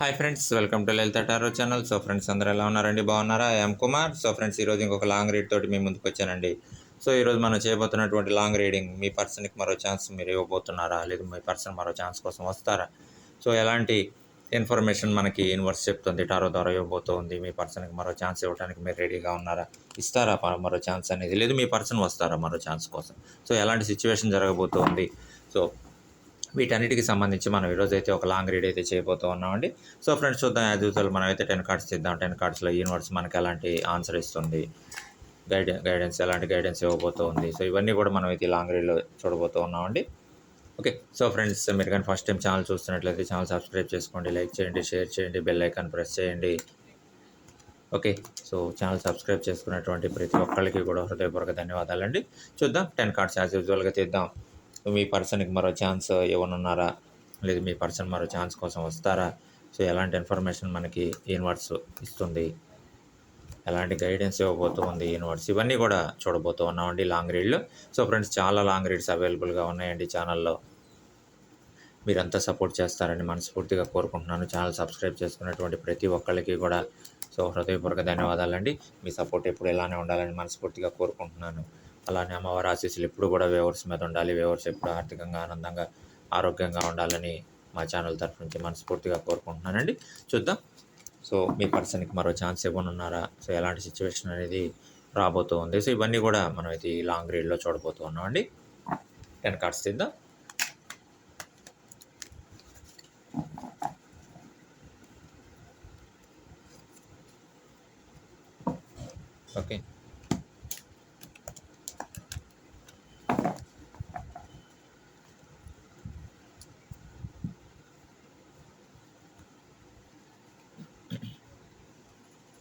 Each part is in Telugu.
Hi friends welcome to Lalitha tarot channel so friends అందరూ ఎలా ఉన్నారండి? బాగున్నారా? ఐఎమ్ కుమార్ సో ఫ్రెండ్స్ ఈరోజు ఇంకొక లాంగ్ రీడ్ తోటి మీ ముందుకు వచ్చానండి. సో ఈరోజు మనం చేయబోతున్నటువంటి లాంగ్ రీడింగ్ మీ పర్సన్కి మరో ఛాన్స్ మీరు ఇవ్వబోతున్నారా? లేదు మీ పర్సన్ మరో ఛాన్స్ కోసం వస్తారా? సో ఎలాంటి ఇన్ఫర్మేషన్ మనకి యూనివర్స్ చెప్తుంది టారో ద్వారా ఇవ్వబోతుంది మీ పర్సన్కి మరో ఛాన్స్ ఇవ్వడానికి మీరు రెడీగా ఉన్నారా? ఇస్తారా మరో ఛాన్స్ అనేది? లేదు మీ పర్సన్ వస్తారా మరో ఛాన్స్ కోసం? సో ఎలాంటి సిచ్యువేషన్ జరగబోతోంది? సో వీటన్నిటికి సంబంధించి మనం ఈరోజు అయితే ఒక లాంగ్ రీడ్ అయితే చేయబోతూ ఉన్నామండి. సో ఫ్రెండ్స్ చూద్దాం యాజ్ యూజువల్ మనం అయితే టెన్ కార్డ్స్ ఇద్దాం టెన్ కార్డ్స్లో యూనివర్స్ మనకి ఎలాంటి ఆన్సర్ ఇస్తుంది? గైడ్ గైడెన్స్ ఎలాంటి గైడెన్స్ ఇవ్వబోతోంది సో ఇవన్నీ కూడా మనం అయితే లాంగ్ రీడ్లో చూడబోతూ ఉన్నామండి. ఓకే సో ఫ్రెండ్స్ మీరు కానీ ఫస్ట్ టైం ఛానల్ చూస్తున్నట్లయితే ఛానల్ సబ్స్క్రైబ్ చేసుకోండి లైక్ చేయండి షేర్ చేయండి బెల్ ఐకాన్ ప్రెస్ చేయండి. ఓకే సో ఛానల్ సబ్స్క్రైబ్ చేసుకున్నటువంటి ప్రతి ఒక్కరికి కూడా హృదయపూర్వక ధన్యవాదాలండి. చూద్దాం. టెన్ కార్డ్స్ యాజ్ యూజువల్గా తీద్దాం. మీ పర్సన్కి మరో ఛాన్స్ ఇవ్వనున్నారా? లేదు మీ పర్సన్ మరో ఛాన్స్ కోసం వస్తారా? సో ఎలాంటి ఇన్ఫర్మేషన్ మనకి యూనివర్స్ ఇస్తుంది? ఎలాంటి గైడెన్స్ ఇవ్వబోతుంది యూనివర్స్ ఇవన్నీ కూడా చూడబోతూ ఉన్నామండి లాంగ్ రీడ్లు. సో ఫ్రెండ్స్ చాలా లాంగ్ రీడ్స్ అవైలబుల్గా ఉన్నాయండి ఛానల్లో. మీరంతా సపోర్ట్ చేస్తారని మనస్ఫూర్తిగా కోరుకుంటున్నాను. ఛానల్ సబ్స్క్రైబ్ చేసుకున్నటువంటి ప్రతి ఒక్కళ్ళకి కూడా. సో హృదయపూర్వక ధన్యవాదాలండి. మీ సపోర్ట్ ఎప్పుడు ఇలానే ఉండాలని మనస్ఫూర్తిగా కోరుకుంటున్నాను. అలానే అమ్మవారి ఆశీస్సులు ఎప్పుడు కూడా వేవర్స్ మీద ఉండాలి. వేవర్స్ ఎప్పుడు ఆర్థికంగా ఆనందంగా ఆరోగ్యంగా ఉండాలని మా ఛానల్ తరఫు నుంచి మనస్ఫూర్తిగా కోరుకుంటున్నానండి. చూద్దాం. సో మీ పర్సన్కి మరో ఛాన్స్ ఇవ్వనున్నారా? సో ఎలాంటి సిచ్యువేషన్ అనేది రాబోతూ ఉంది సో ఇవన్నీ కూడా మనం ఇది లాంగ్ రీడ్లో చూడబోతూ ఉన్నామండి టెన్ కార్డ్స్ తీద్దాం ఓకే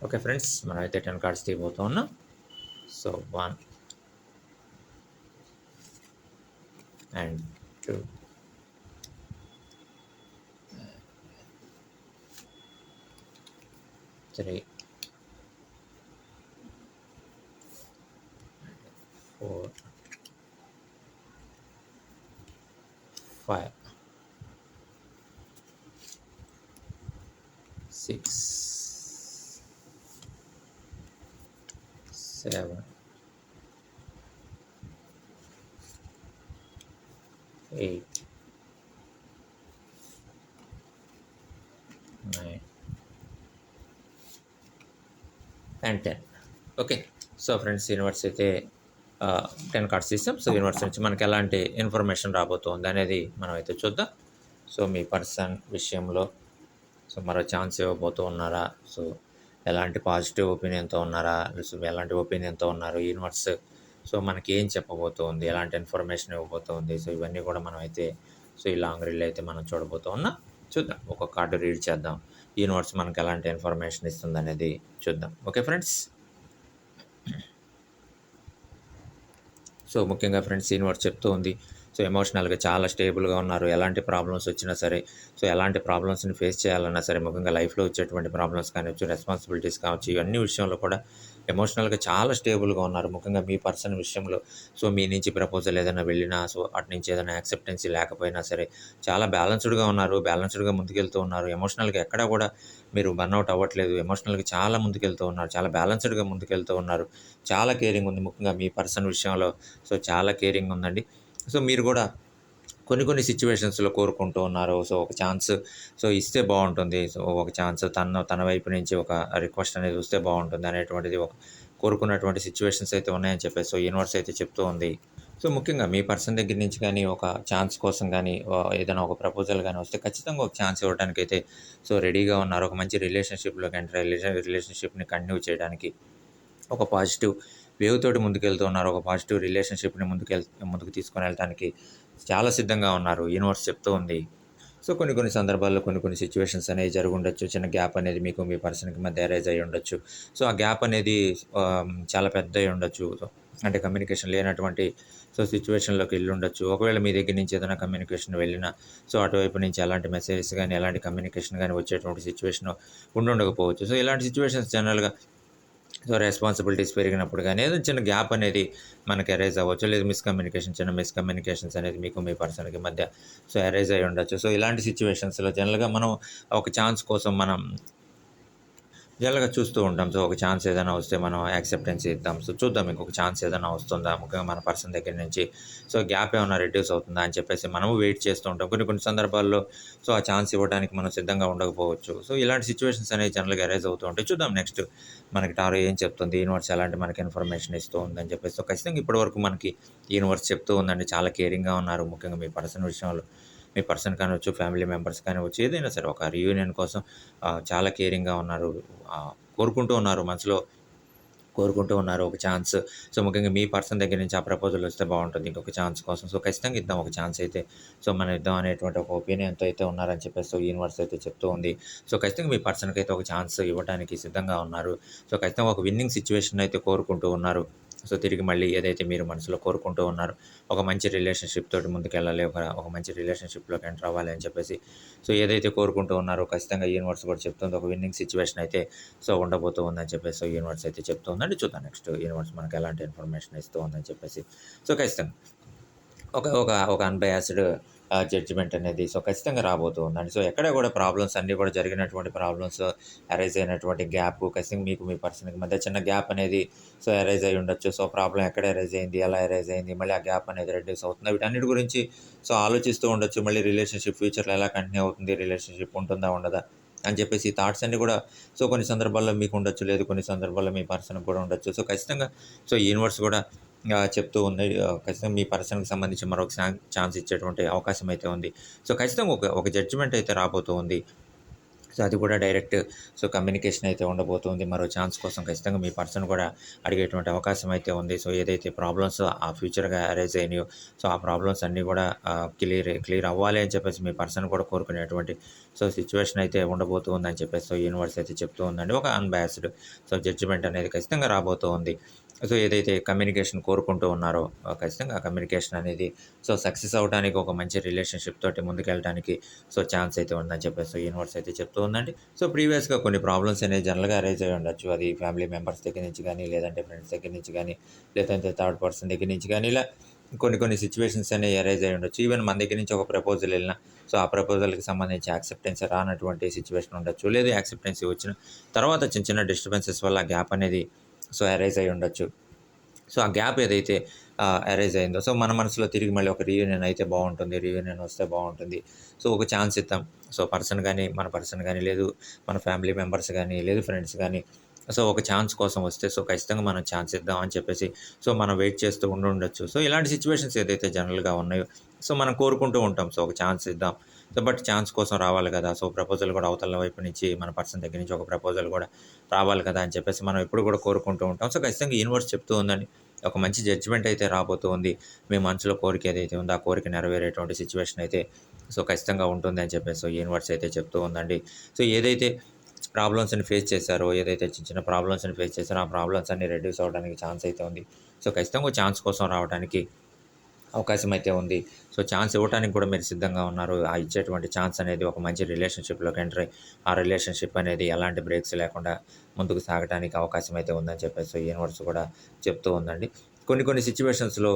ఓకే ఫ్రెండ్స్ మనం అయితే టెన్ కార్డ్స్ తీయబోతూ ఉన్నాం so one and two three four five and ten okay so friends universe అయితే టెన్ కార్డ్స్ ఇస్తాం సో యూనివర్స్ నుంచి మనకి ఎలాంటి ఇన్ఫర్మేషన్ రాబోతుంది అనేది మనం అయితే చూద్దాం. సో మీ పర్సన్ విషయంలో సో మరో ఛాన్స్ ఇవ్వబోతూ ఉన్నారా? సో ఎలాంటి పాజిటివ్ ఒపీనియన్తో ఉన్నారా? సో ఎలాంటి ఒపీనియన్తో ఉన్నారు? యూనివర్స్ సో మనకి ఏం చెప్పబోతోంది? ఎలాంటి ఇన్ఫర్మేషన్ ఇవ్వబోతోంది? సో ఇవన్నీ కూడా మనం అయితే సో ఈ లాంగ్ రీల్ అయితే మనం చూడబోతూ ఉన్నాం. చూద్దాం. ఒక కార్డు రీడ్ చేద్దాం. యూనివర్స్ మనకి ఎలాంటి ఇన్ఫర్మేషన్ ఇస్తుంది అనేది చూద్దాం. ఓకే ఫ్రెండ్స్ సో ముఖ్యంగా ఫ్రెండ్స్ యూనివర్స్ చెప్తూ ఉంది. సో ఎమోషనల్గా చాలా స్టేబుల్గా ఉన్నారు. ఎలాంటి ప్రాబ్లమ్స్ వచ్చినా సరే సో ఎలాంటి ప్రాబ్లమ్స్ని ఫేస్ చేయాలన్నా సరే ముఖ్యంగా లైఫ్లో వచ్చేటువంటి ప్రాబ్లమ్స్ కానివచ్చు రెస్పాన్సిబిలిటీస్ కావచ్చు ఇవన్నీ విషయంలో కూడా ఎమోషనల్గా చాలా స్టేబుల్గా ఉన్నారు. ముఖ్యంగా మీ పర్సన్ విషయంలో. సో మీ నుంచి ప్రపోజల్ ఏదైనా వెళ్ళినా సో అటు నుంచి ఏదైనా యాక్సెప్టెన్సీ లేకపోయినా సరే చాలా బ్యాలెన్స్డ్గా ఉన్నారు. బ్యాలెన్స్డ్గా ముందుకెళ్తూ ఉన్నారు. ఎమోషనల్గా ఎక్కడా కూడా మీరు బర్న్అవుట్ అవ్వట్లేదు. ఎమోషనల్గా చాలా ముందుకెళ్తూ ఉన్నారు. చాలా బ్యాలెన్స్డ్గా ముందుకెళ్తూ ఉన్నారు. చాలా కేరింగ్ ఉంది. ముఖ్యంగా మీ పర్సన్ విషయంలో సో చాలా కేరింగ్ ఉందండి. సో మీరు కూడా కొన్ని కొన్ని సిచ్యువేషన్స్లో కోరుకుంటూ ఉన్నారు. సో ఒక ఛాన్స్ సో ఇస్తే బాగుంటుంది. సో ఒక ఛాన్స్ తన తన వైపు నుంచి ఒక రిక్వెస్ట్ అనేది వస్తే బాగుంటుంది అనేటువంటిది ఒక కోరుకున్నటువంటి సిచ్యువేషన్స్ అయితే ఉన్నాయని చెప్పేసి సో యూనివర్స్ అయితే చెప్తూ ఉంది. సో ముఖ్యంగా మీ పర్సన్ దగ్గర నుంచి కానీ ఒక ఛాన్స్ కోసం కానీ ఏదైనా ఒక ప్రపోజల్ కానీ వస్తే ఖచ్చితంగా ఒక ఛాన్స్ ఇవ్వడానికి అయితే సో రెడీగా ఉన్నారు. ఒక మంచి రిలేషన్షిప్లోకి ఎంటర్ రిలేషన్ రిలేషన్షిప్ని కంటిన్యూ చేయడానికి ఒక పాజిటివ్ వేవ్ తోటి ముందుకెళ్తూ ఉన్నారు. ఒక పాజిటివ్ రిలేషన్షిప్ని ముందుకు ముందుకు తీసుకొని వెళ్ళడానికి చాలా సిద్ధంగా ఉన్నారు. యూనివర్స్ చెప్తూ ఉంది. సో కొన్ని కొన్ని సందర్భాల్లో కొన్ని కొన్ని సిచ్యువేషన్స్ అనేవి జరుగుండొచ్చు చిన్న గ్యాప్ అనేది మీకు మీ పర్సన్కి మధ్య అరేజ్ అయ్యి ఉండొచ్చు. సో ఆ గ్యాప్ అనేది చాలా పెద్ద అయి ఉండొచ్చు అంటే కమ్యూనికేషన్ లేనటువంటి సో సిచ్యువేషన్లోకి వెళ్ళి ఉండొచ్చు. ఒకవేళ మీ దగ్గర నుంచి ఏదైనా కమ్యూనికేషన్ వెళ్ళినా సో అటువైపు నుంచి ఎలాంటి మెసేజెస్ కానీ ఎలాంటి కమ్యూనికేషన్ కానీ వచ్చేటువంటి సిచ్యువేషన్ ఉండుండకపోవచ్చు సో ఇలాంటి సిచ్యువేషన్స్ జనరల్గా సో రెస్పాన్సిబిలిటీస్ పెరిగినప్పుడు కానీ ఏదో చిన్న గ్యాప్ అనేది మనకి అరైజ్ అవ్వచ్చు. లేదు మిస్కమ్యూనికేషన్ చిన్న మిస్కమ్యూనికేషన్స్ అనేది మీకు మీ పర్సన్కి మధ్య సో అరైజ్ అయి ఉండొచ్చు సో ఇలాంటి సిచ్యువేషన్స్లో జనరల్గా మనం ఒక ఛాన్స్ కోసం మనం జనరల్గా చూస్తూ ఉంటాం. సో ఒక ఛాన్స్ ఏదైనా వస్తే మనం యాక్సెప్టెన్స్ ఇద్దాం. సో చూద్దాం ఇంకొక ఛాన్స్ ఏదైనా వస్తుందా? ముఖ్యంగా మన పర్సన్ దగ్గర నుంచి. సో గ్యాప్ ఏమైనా రెడ్యూస్ అవుతుందా అని చెప్పేసి మనము వెయిట్ చేస్తూ ఉంటాం. కొన్ని కొన్ని సందర్భాల్లో సో ఆ ఛాన్స్ ఇవ్వడానికి మనం సిద్ధంగా ఉండకపోవచ్చు. సో ఇలాంటి సిచ్యువేషన్స్ అనేవి జనరల్గా అరైజ్ అవుతూ ఉంటాయి. చూద్దాం నెక్స్ట్ మనకి టారో ఏం చెప్తుంది? యూనివర్స్ ఎలాంటి మనకి ఇన్ఫర్మేషన్ ఇస్తూ ఉందని చెప్పేసి. సో ఖచ్చితంగా ఇప్పటివరకు మనకి యూనివర్స్ చెప్తూ ఉందండి. చాలా కేరింగ్గా ఉన్నారు. ముఖ్యంగా మీ పర్సన్ విషయంలో. మీ పర్సన్ కానివచ్చు ఫ్యామిలీ మెంబర్స్ కానివచ్చు ఏదైనా సరే ఒక రీయూనియన్ కోసం చాలా కేరింగ్గా ఉన్నారు. కోరుకుంటూ ఉన్నారు మనసులో కోరుకుంటూ ఉన్నారు ఒక ఛాన్స్ సో ముఖ్యంగా మీ పర్సన్ దగ్గర నుంచి ఆ ప్రపోజల్ వస్తే బాగుంటుంది. ఇంకొక ఛాన్స్ కోసం. సో ఖచ్చితంగా ఇద్దాం ఒక ఛాన్స్ అయితే. సో మనం ఇద్దాం అనేటువంటి ఒక ఒపీనియన్తో అయితే ఉన్నారని చెప్పేసి సో యూనివర్స్ అయితే చెప్తూ ఉంది. సో ఖచ్చితంగా మీ పర్సన్కి అయితే ఒక ఛాన్స్ ఇవ్వడానికి సిద్ధంగా ఉన్నారు. సో ఖచ్చితంగా ఒక విన్నింగ్ సిచ్యువేషన్ అయితే కోరుకుంటూ ఉన్నారు. సో తిరిగి మళ్ళీ ఏదైతే మీరు మనసులో కోరుకుంటూ ఉన్నారు ఒక మంచి రిలేషన్షిప్ తోటి ముందుకెళ్ళాలి ఒక ఒక మంచి రిలేషన్షిప్లోకి ఎంటర్ అవ్వాలి అని చెప్పేసి సో ఏదైతే కోరుకుంటూ ఉన్నారో ఖచ్చితంగా యూనివర్స్ కూడా చెప్తుంది. ఒక విన్నింగ్ సిచ్యువేషన్ అయితే సో ఉండబోతూ ఉందని చెప్పేసి సో యూనివర్స్ అయితే చెప్తూ ఉందండి. చూద్దాం నెక్స్ట్ యూనివర్స్ మనకి ఎలాంటి ఇన్ఫర్మేషన్ ఇస్తూ ఉందని చెప్పేసి. సో ఖచ్చితంగా ఒక ఒక ఒక అన్బయాస్డ్ జడ్జిమెంట్ అనేది. సో ఖచ్చితంగా రాబోతూ ఉందండి. సో ఎక్కడ కూడా ప్రాబ్లమ్స్ అన్నీ కూడా జరిగినటువంటి ప్రాబ్లమ్స్ అరైజ్ అయినటువంటి గ్యాప్ ఖచ్చితంగా మీకు మీ పర్సన్కి మధ్య చిన్న గ్యాప్ అనేది సో అరైజ్ అయి ఉండొచ్చు. సో ప్రాబ్లం ఎక్కడ అరైజ్ అయింది ఎలా అరైజ్ అయింది మళ్ళీ ఆ గ్యాప్ అనేది రెడ్యూస్ అవుతుంది. వీటన్నిటి గురించి సో ఆలోచిస్తూ ఉండొచ్చు. మళ్ళీ రిలేషన్షిప్ ఫ్యూచర్లో ఎలా కంటిన్యూ అవుతుంది రిలేషన్షిప్ ఉంటుందా ఉండదా? అని చెప్పేసి థాట్స్ అన్నీ కూడా సో కొన్ని సందర్భాల్లో మీకు ఉండొచ్చు లేదు కొన్ని సందర్భాల్లో మీ పర్సన్కి కూడా ఉండొచ్చు. సో ఖచ్చితంగా సో యూనివర్స్ కూడా చెప్తూ ఉంది. ఖచ్చితంగా మీ పర్సన్కి సంబంధించి మరొక ఛాన్స్ ఇచ్చేటువంటి అవకాశం అయితే ఉంది. సో ఖచ్చితంగా ఒక ఒక జడ్జిమెంట్ అయితే రాబోతూ ఉంది. సో అది కూడా డైరెక్ట్ సో కమ్యూనికేషన్ అయితే ఉండబోతుంది. మరో ఛాన్స్ కోసం ఖచ్చితంగా మీ పర్సన్ కూడా అడిగేటువంటి అవకాశం అయితే ఉంది. సో ఏదైతే ప్రాబ్లమ్స్ ఆ ఫ్యూచర్గా అరేజ్ అయినాయో సో ఆ ప్రాబ్లమ్స్ అన్నీ కూడా క్లియర్ క్లియర్ అవ్వాలి అని చెప్పేసి మీ పర్సన్ కూడా కోరుకునేటువంటి సో సిచ్యువేషన్ అయితే ఉండబోతూ అని చెప్పేసి సో యూనివర్స్ అయితే చెప్తూ ఉందండి. ఒక అన్బయాస్డ్ సో జడ్జిమెంట్ అనేది ఖచ్చితంగా రాబోతూ ఉంది సో ఏదైతే కమ్యూనికేషన్ కోరుకుంటూ ఉన్నారో ఖచ్చితంగా ఆ కమ్యూనికేషన్ అనేది సో సక్సెస్ అవడానికి ఒక మంచి రిలేషన్షిప్ తోటి ముందుకెళ్ళడానికి సో ఛాన్స్ అయితే ఉందని చెప్పేసి సో యూనివర్స్ అయితే చెప్తూ ఉందండి. సో ప్రీవియస్గా కొన్ని ప్రాబ్లమ్స్ అనేవి జనరల్గా అరేజ్ అయి ఉండొచ్చు. అది ఫ్యామిలీ మెంబర్స్ దగ్గర నుంచి కానీ లేదంటే ఫ్రెండ్స్ దగ్గర నుంచి కానీ లేదంటే థర్డ్ పర్సన్ దగ్గర నుంచి కానీ ఇలా కొన్ని కొన్ని సిచ్యువేషన్స్ అనేవి అరైజ్ అయి ఉండొచ్చు. ఈవెన్ మన దగ్గర నుంచి ఒక ప్రపోజల్ వెళ్ళినా సో ఆ ప్రపోజల్కి సంబంధించి యాక్సెప్టెన్స్ రానటువంటి సిచ్యువేషన్ ఉండొచ్చు. లేదు యాక్సెప్టెన్స్ వచ్చిన తర్వాత చిన్న చిన్న డిస్టర్బెన్సెస్ వల్ల గ్యాప్ అనేది సో అరైజ్ అయి ఉండొచ్చు. సో ఆ గ్యాప్ ఏదైతే అరేజ్ అయిందో సో మన మనసులో తిరిగి మళ్ళీ ఒక రీయూనియన్ అయితే బాగుంటుంది రీయూనియన్ వస్తే బాగుంటుంది. సో ఒక ఛాన్స్ ఇద్దాం. సో పర్సన్ కానీ మన పర్సన్ కానీ లేదు మన ఫ్యామిలీ మెంబర్స్ కానీ లేదు ఫ్రెండ్స్ కానీ సో ఒక ఛాన్స్ కోసం వస్తే సో ఖచ్చితంగా మనం ఛాన్స్ ఇద్దాం అని చెప్పేసి సో మనం వెయిట్ చేస్తూ ఉండి ఉండొచ్చు సో ఇలాంటి సిచ్యువేషన్స్ ఏదైతే జనరల్గా ఉన్నాయో సో మనం కోరుకుంటూ ఉంటాం. సో ఒక ఛాన్స్ ఇద్దాం. సో బట్ ఛాన్స్ కోసం రావాలి కదా. సో ప్రపోజల్ కూడా అవతల వైపు నుంచి మన పర్సన్ దగ్గర నుంచి ఒక ప్రపోజల్ కూడా రావాలి కదా అని చెప్పేసి మనం ఎప్పుడు కూడా కోరుకుంటూ ఉంటాం. సో ఖచ్చితంగా యూనివర్స్ చెప్తూ ఉందండి. ఒక మంచి జడ్జిమెంట్ అయితే రాబోతూ ఉంది. మీ మనసులో కోరిక ఏదైతే ఉందో ఆ కోరిక నెరవేరేటువంటి సిచ్యువేషన్ అయితే సో ఖచ్చితంగా ఉంటుంది అని చెప్పేసి సో యూనివర్స్ అయితే చెప్తూ ఉందండి. సో ఏదైతే ప్రాబ్లమ్స్ని ఫేస్ చేశారో ఏదైతే చిన్న చిన్న ప్రాబ్లమ్స్ని ఫేస్ చేశారో ఆ ప్రాబ్లమ్స్ అన్ని రెడ్యూస్ అవ్వడానికి ఛాన్స్ అయితే ఉంది. సో ఖచ్చితంగా ఛాన్స్ కోసం రావడానికి అవకాశం అయితే ఉంది. సో ఛాన్స్ ఇవ్వడానికి కూడా మీరు సిద్ధంగా ఉన్నారు. ఆ ఇచ్చేటువంటి ఛాన్స్ అనేది ఒక మంచి రిలేషన్షిప్లోకి ఎంటర్ అయ్యి ఆ రిలేషన్షిప్ అనేది ఎలాంటి బ్రేక్స్ లేకుండా ముందుకు సాగడానికి అవకాశం అయితే ఉందని చెప్పేసి సో యూనివర్స్ కూడా చెప్తూ ఉందండి. కొన్ని కొన్ని సిచ్యువేషన్స్లో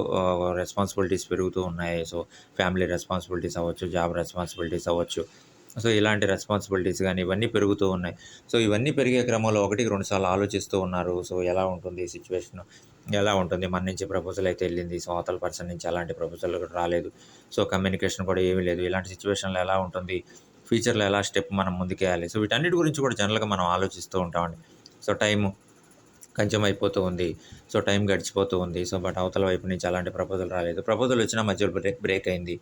రెస్పాన్సిబిలిటీస్ పెరుగుతూ ఉన్నాయి. సో ఫ్యామిలీ రెస్పాన్సిబిలిటీస్ అవ్వచ్చు జాబ్ రెస్పాన్సిబిలిటీస్ అవ్వచ్చు. సో ఇలాంటి రెస్పాన్సిబిలిటీస్ కానీ ఇవన్నీ పెరుగుతూ ఉన్నాయి. సో ఇవన్నీ పెరిగే క్రమంలో ఒకటికి రెండు సార్లు ఆలోచిస్తూ ఉన్నారు. సో ఎలా ఉంటుంది సిచ్యువేషన్ ఎలా ఉంటుంది? మన నుంచి ప్రపోజల్ అయితే వెళ్ళింది. సో అవతల పర్సన్ నుంచి అలాంటి ప్రపోజల్ కూడా రాలేదు. సో కమ్యూనికేషన్ కూడా ఏమీ లేదు. ఇలాంటి సిచ్యువేషన్లో ఎలా ఉంటుంది? ఫ్యూచర్లో ఎలా స్టెప్ మనం ముందుకేయాలి? సో వీటన్నిటి గురించి కూడా జనరల్గా మనం ఆలోచిస్తూ ఉంటామండి. సో టైము కంచెం అయిపోతూ ఉంది. సో టైం గడిచిపోతూ ఉంది. సో బట్ అవతల వైపు నుంచి అలాంటి ప్రపోజల్ రాలేదు. ప్రపోజల్ వచ్చినా మధ్యలో బ్రేక్ బ్రేక్ అయింది.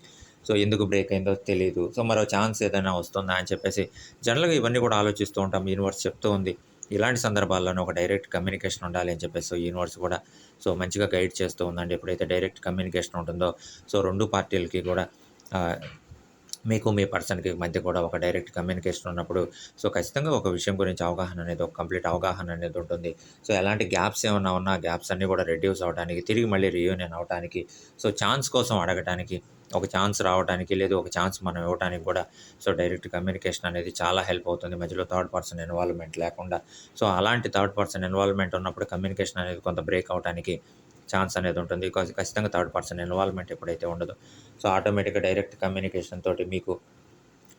సో ఎందుకు బ్రేక్ అయిందో తెలియదు సో మరో ఛాన్స్ ఏదైనా వస్తుందా అని చెప్పేసి జనరల్గా ఇవన్నీ కూడా ఆలోచిస్తూ ఉంటాం. యూనివర్స్ చెప్తూ ఉంది. ఇలాంటి సందర్భాల్లోనే ఒక డైరెక్ట్ కమ్యూనికేషన్ ఉండాలి అని చెప్పేసి సో యూనివర్స్ కూడా సో మంచిగా గైడ్ చేస్తూ ఉందండి. ఎప్పుడైతే డైరెక్ట్ కమ్యూనికేషన్ ఉంటుందో సో రెండు పార్టీలకి కూడా మీకు మీ పర్సన్‌కి మధ్య కూడా ఒక డైరెక్ట్ కమ్యూనికేషన్ ఉన్నప్పుడు సో, ఖచ్చితంగా ఒక విషయం గురించి అవగాహన అనేది ఒక కంప్లీట్ అవగాహన అనేది ఉంటుంది. సో, ఎలాంటి గ్యాప్స్ ఏమన్నా ఉన్నా గ్యాప్స్ అన్నీ కూడా రెడ్యూస్ అవ్వటానికి, తిరిగి మళ్ళీ రీయూనియన్ అవ్వటానికి, సో, ఛాన్స్ కోసం అడగటానికి, ఒక ఛాన్స్ రావటానికి, లేదు ఒక ఛాన్స్ మనం ఇవ్వటానికి కూడా సో, డైరెక్ట్ కమ్యూనికేషన్ అనేది చాలా హెల్ప్ అవుతుంది. మధ్యలో థర్డ్ పర్సన్ ఇన్వాల్వ్‌మెంట్ లేకుండా. సో, అలాంటి థర్డ్ పర్సన్ ఇన్వాల్వ్‌మెంట్ ఉన్నప్పుడు కమ్యూనికేషన్ అనేది కొంత బ్రేక్ అవ్వటానికి ఛాన్స్ అనేది ఉంటుంది. ఖచ్చితంగా థర్డ్ పర్సన్ ఇన్వాల్వ్‌మెంట్ ఎప్పుడైతే ఉండదు సో, ఆటోమేటిక్‌గా డైరెక్ట్ కమ్యూనికేషన్ తోటి మీకు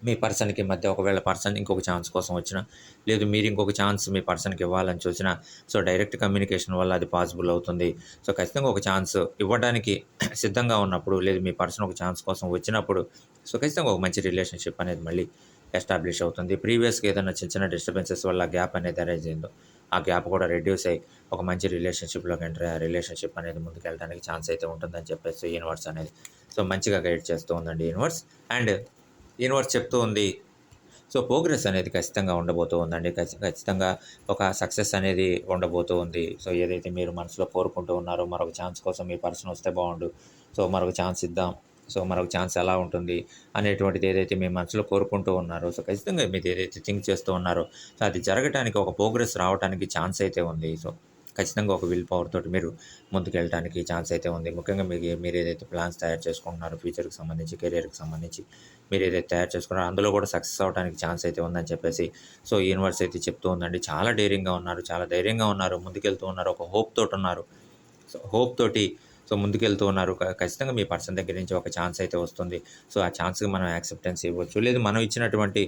మీ పర్సన్‌కి మధ్య ఒకవేళ పర్సన్ ఇంకొక ఛాన్స్ కోసం వచ్చినా, లేదు మీరు ఇంకొక ఛాన్స్ మీ పర్సన్‌కి ఇవ్వాలని చూసినా, సో, డైరెక్ట్ కమ్యూనికేషన్ వల్ల అది పాసిబుల్ అవుతుంది. సో, ఖచ్చితంగా ఒక ఛాన్స్ ఇవ్వడానికి సిద్ధంగా ఉన్నప్పుడు, లేదు మీ పర్సన్ ఒక ఛాన్స్ కోసం వచ్చినప్పుడు, సో, ఖచ్చితంగా ఒక మంచి రిలేషన్‌షిప్ అనేది మళ్ళీ ఎస్టాబ్లిష్ అవుతుంది. ప్రీవియస్‌గా ఏదైనా చిన్న చిన్న డిస్టర్బెన్సెస్ వల్ల గ్యాప్ అనేది అరేంజ్ అయిందో, ఆ గ్యాప్ కూడా రెడ్యూస్ అయ్యి ఒక మంచి రిలేషన్‌షిప్‌లోకి ఎంటర్ అయ్యి ఆ రిలేషన్‌షిప్ అనేది ముందుకు వెళ్ళడానికి ఛాన్స్ అయితే ఉంటుందని చెప్పేసి యూనివర్స్ అనేది సో, మంచిగా గైడ్ చేస్తూ ఉందండి యూనివర్స్. అండ్ యూనివర్స్ చెప్తూ ఉంది. సో, ప్రోగ్రెస్ అనేది ఖచ్చితంగా ఉండబోతూ ఉందండి. ఖచ్చితంగా ఒక సక్సెస్ అనేది ఉండబోతూ ఉంది. సో, ఏదైతే మీరు మనసులో కోరుకుంటూ ఉన్నారో మరొక ఛాన్స్ కోసం మీ పర్సన్ వస్తే బాగుండు సో, మరొక ఛాన్స్ ఇద్దాం. సో, మనకు ఛాన్స్ ఎలా ఉంటుంది అనేటువంటిది ఏదైతే మీ మనసులో కోరుకుంటూ ఉన్నారో, సో, ఖచ్చితంగా మీరు ఏదైతే థింక్ చేస్తూ ఉన్నారో, సో, అది జరగటానికి ఒక ప్రోగ్రెస్ రావటానికి ఛాన్స్ అయితే ఉంది. సో, ఖచ్చితంగా ఒక విల్ పవర్ తోటి మీరు ముందుకెళ్ళటానికి ఛాన్స్ అయితే ఉంది. ముఖ్యంగా మీకు మీరు ఏదైతే ప్లాన్స్ తయారు చేసుకుంటున్నారో ఫ్యూచర్‌కి సంబంధించి, కెరియర్‌కి సంబంధించి మీరు ఏదైతే తయారు చేసుకున్నారో అందులో కూడా సక్సెస్ అవడానికి ఛాన్స్ అయితే ఉందని చెప్పేసి సో, యూనివర్స్ అయితే చెప్తూ ఉందండి. చాలా డేరింగ్‌గా ఉన్నారు. చాలా ధైర్యంగా ఉన్నారు. ముందుకెళ్తూ ఉన్నారు. ఒక హోప్ తోటి ఉన్నారు. సో, హోప్ తోటి సో, ముందుకెళ్తూ ఉన్నారు. ఖచ్చితంగా మీ పర్సన్ దగ్గర నుంచి ఒక ఛాన్స్ అయితే వస్తుంది. సో, ఆ ఛాన్స్‌కి మనం యాక్సెప్టెన్స్ ఇవ్వచ్చు. లేదు మనం ఇచ్చినటువంటి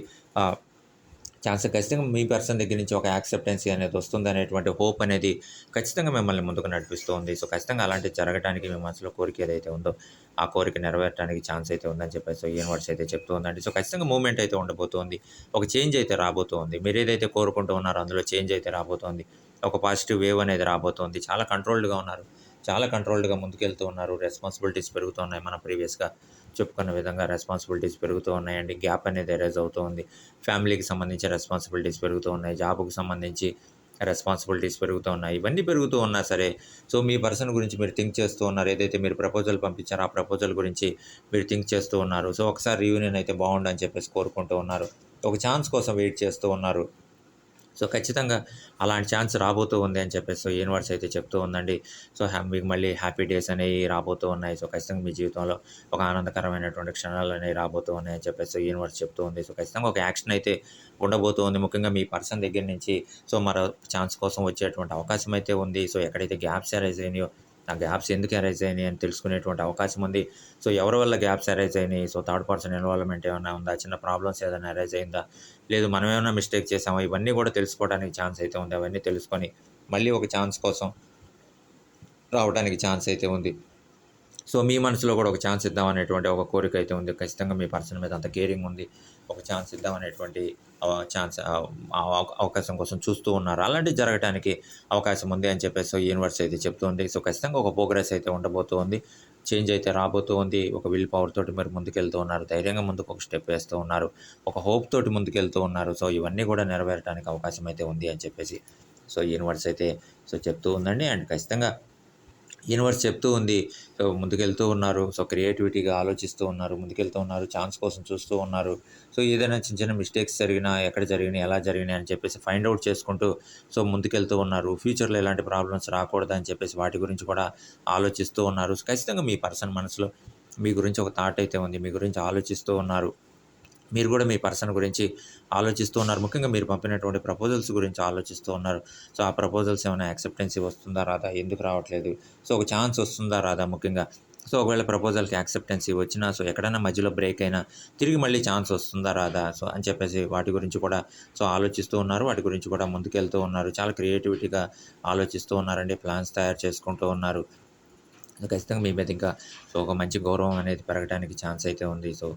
ఛాన్స్ ఖచ్చితంగా మీ పర్సన్ దగ్గర నుంచి ఒక యాక్సెప్టెన్సీ అనేది వస్తుందనేటువంటి హోప్ అనేది ఖచ్చితంగా మిమ్మల్ని ముందుకు నడిపిస్తుంది సో, ఖచ్చితంగా అలాంటివి జరగటానికి మీ మనసులో కోరిక ఏదైతే ఉందో, ఆ కోరిక నెరవేరటానికి ఛాన్స్ అయితే ఉందని చెప్పేసి యూనివర్స్ అయితే చెప్తూ ఉందండి. సో, ఖచ్చితంగా మూమెంట్ అయితే ఉండబోతోంది. ఒక చేంజ్ అయితే రాబోతోంది. మీరు ఏదైతే కోరుకుంటూ ఉన్నారో అందులో చేంజ్ అయితే రాబోతోంది. ఒక పాజిటివ్ వేవ్ అనేది రాబోతోంది. చాలా కంట్రోల్డ్‌గా ఉన్నారు. చాలా కంట్రోల్డ్‌గా ముందుకెళ్తూ ఉన్నారు. రెస్పాన్సిబిలిటీస్ పెరుగుతూ ఉన్నాయి. మనం ప్రీవియస్‌గా చెప్పుకున్న విధంగా రెస్పాన్సిబిలిటీస్ పెరుగుతూ ఉన్నాయండి. గ్యాప్ అనేది ఎరేజ్ అవుతూ ఉంది. ఫ్యామిలీకి సంబంధించి రెస్పాన్సిబిలిటీస్ పెరుగుతూ ఉన్నాయి. జాబ్కు సంబంధించి రెస్పాన్సిబిలిటీస్ పెరుగుతూ ఉన్నాయి. ఇవన్నీ పెరుగుతూ ఉన్నా సరే, సో, మీ పర్సన్ గురించి మీరు థింక్ చేస్తూ ఉన్నారు. ఏదైతే మీరు ప్రపోజల్ పంపించారో ఆ ప్రపోజల్ గురించి మీరు థింక్ చేస్తూ ఉన్నారు. సో, ఒకసారి రీయూనియన్ అయితే బాగుండని చెప్పేసి కోరుకుంటూ ఉన్నారు. ఒక ఛాన్స్ కోసం వెయిట్ చేస్తూ ఉన్నారు. సో, ఖచ్చితంగా అలాంటి ఛాన్స్ రాబోతూ ఉంది అని చెప్పేసి యూనివర్స్ అయితే చెప్తూ ఉందండి. సో, మీకు మళ్ళీ హ్యాపీ డేస్ అనేవి రాబోతూ ఉన్నాయి. సో, ఖచ్చితంగా మీ జీవితంలో ఒక ఆనందకరమైనటువంటి క్షణాలు అనేవి రాబోతూ ఉన్నాయి అని చెప్పేసి యూనివర్స్ చెప్తూ ఉంది. సో, ఖచ్చితంగా ఒక యాక్షన్ అయితే ఉండబోతూ ఉంది. ముఖ్యంగా మీ పర్సన్ దగ్గర నుంచి సో, మరో ఛాన్స్ కోసం వచ్చేటువంటి అవకాశం అయితే ఉంది. సో, ఎక్కడైతే గ్యాప్స్ అరైజ్ అయినాయో, ఆ గ్యాప్స్ ఎందుకు అరైజ్ అయినాయి అని తెలుసుకునేటువంటి అవకాశం ఉంది. సో, ఎవరి వల్ల గ్యాప్స్ అరైజ్ అయినాయి? సో, థర్డ్ పర్సన్ ఇన్వాల్వ్‌మెంట్ ఏమైనా ఉందా? చిన్న ప్రాబ్లమ్స్ ఏదైనా అరైజ్ అయిందా? లేదు మనం ఏమైనా మిస్టేక్ చేసామా? ఇవన్నీ కూడా తెలుసుకోవడానికి ఛాన్స్ అయితే ఉంది. అవన్నీ తెలుసుకొని మళ్ళీ ఒక ఛాన్స్ కోసం రావడానికి ఛాన్స్ అయితే ఉంది. సో, మీ మనసులో కూడా ఒక ఛాన్స్ ఇద్దాం అనేటువంటి ఒక కోరిక అయితే ఉంది. ఖచ్చితంగా మీ పర్సన్ మీద అంత కేరింగ్ ఉంది. ఒక ఛాన్స్ ఇద్దాం అనేటువంటి ఛాన్స్ అవకాశం కోసం చూస్తూ ఉన్నారు. అలాంటివి జరగటానికి అవకాశం ఉంది అని చెప్పేసి సో యూనివర్స్ అయితే చెప్తుంది. సో, ఖచ్చితంగా ఒక ప్రోగ్రెస్ అయితే ఉండబోతూ ఉంది. చేంజ్ అయితే రాబోతూ ఉంది. ఒక విల్ పవర్ తోటి మీరు ముందుకెళ్తూ ఉన్నారు. ధైర్యంగా ముందుకు ఒక స్టెప్ వేస్తూ ఉన్నారు. ఒక హోప్ తోటి ముందుకెళ్తూ ఉన్నారు. సో, ఇవన్నీ కూడా నెరవేరటానికి అవకాశం అయితే ఉంది అని చెప్పేసి సో, యూనివర్స్ అయితే సో, చెప్తూ ఉందండి. అండ్ ఖచ్చితంగా యూనివర్స్ చెప్తూ ఉంది. సో, ముందుకెళ్తూ ఉన్నారు. సో, క్రియేటివిటీగా ఆలోచిస్తూ ఉన్నారు. ముందుకెళ్తూ ఉన్నారు. ఛాన్స్ కోసం చూస్తూ ఉన్నారు. సో, ఏదైనా చిన్న చిన్న మిస్టేక్స్ జరిగినా, ఎక్కడ జరిగినాయి, ఎలా జరిగినాయి అని చెప్పేసి ఫైండ్ అవుట్ చేసుకుంటూ సో, ముందుకెళ్తూ ఉన్నారు. ఫ్యూచర్‌లో ఎలాంటి ప్రాబ్లమ్స్ రాకూడదని చెప్పేసి వాటి గురించి కూడా ఆలోచిస్తూ ఉన్నారు. ఖచ్చితంగా మీ పర్సన్ మనసులో మీ గురించి ఒక థాట్ అయితే ఉంది. మీ గురించి ఆలోచిస్తూ ఉన్నారు. మీరు కూడా మీ పర్సన్ గురించి ఆలోచిస్తూ ఉన్నారు. ముఖ్యంగా మీరు పంపినటువంటి ప్రపోజల్స్ గురించి ఆలోచిస్తూ ఉన్నారు. సో, ఆ ప్రపోజల్స్ ఏమైనా యాక్సెప్టెన్సీ వస్తుందా? రాదా? ఎందుకు రావట్లేదు? సో, ఒక ఛాన్స్ వస్తుందా? రాదా? ముఖ్యంగా సో, ఒకవేళ ప్రపోజల్‌కి యాక్సెప్టెన్సీ వచ్చినా సో, ఎక్కడైనా మధ్యలో బ్రేక్ అయినా తిరిగి మళ్ళీ ఛాన్స్ వస్తుందా? రాదా? సో, అని చెప్పేసి వాటి గురించి కూడా సో, ఆలోచిస్తూ ఉన్నారు. వాటి గురించి కూడా ముందుకెళ్తూ ఉన్నారు. చాలా క్రియేటివిటీగా ఆలోచిస్తూ ఉన్నారండి. ప్లాన్స్ తయారు చేసుకుంటూ ఉన్నారు. ఖచ్చితంగా మీ మీద ఇంకా సో, ఒక మంచి గౌరవం అనేది పెరగటానికి ఛాన్స్ అయితే ఉంది. సో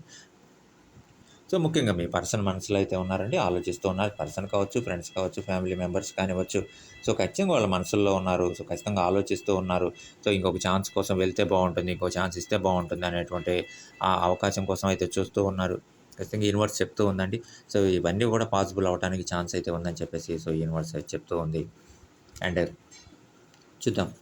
సో, ముఖ్యంగా మీ పర్సన్ మనసులో అయితే ఉన్నారండి. ఆలోచిస్తూ ఉన్నారు. పర్సన్ కావచ్చు, ఫ్రెండ్స్ కావచ్చు, ఫ్యామిలీ మెంబర్స్ కానివ్వచ్చు. సో, ఖచ్చితంగా వాళ్ళ మనసుల్లో ఉన్నారు. సో, ఖచ్చితంగా ఆలోచిస్తూ ఉన్నారు. సో, ఇంకొక ఛాన్స్ కోసం వెళ్తే బాగుంటుంది ఇంకో ఛాన్స్ ఇస్తే బాగుంటుంది అనేటువంటి ఆ అవకాశం కోసం అయితే చూస్తూ ఉన్నారు. ఖచ్చితంగా యూనివర్స్ చెప్తూ ఉందండి. సో, ఇవన్నీ కూడా పాసిబుల్ అవ్వటానికి ఛాన్స్ అయితే ఉందని చెప్పేసి సో, యూనివర్స్ అయితే చెప్తూ ఉంది. అండ్ చూద్దాం.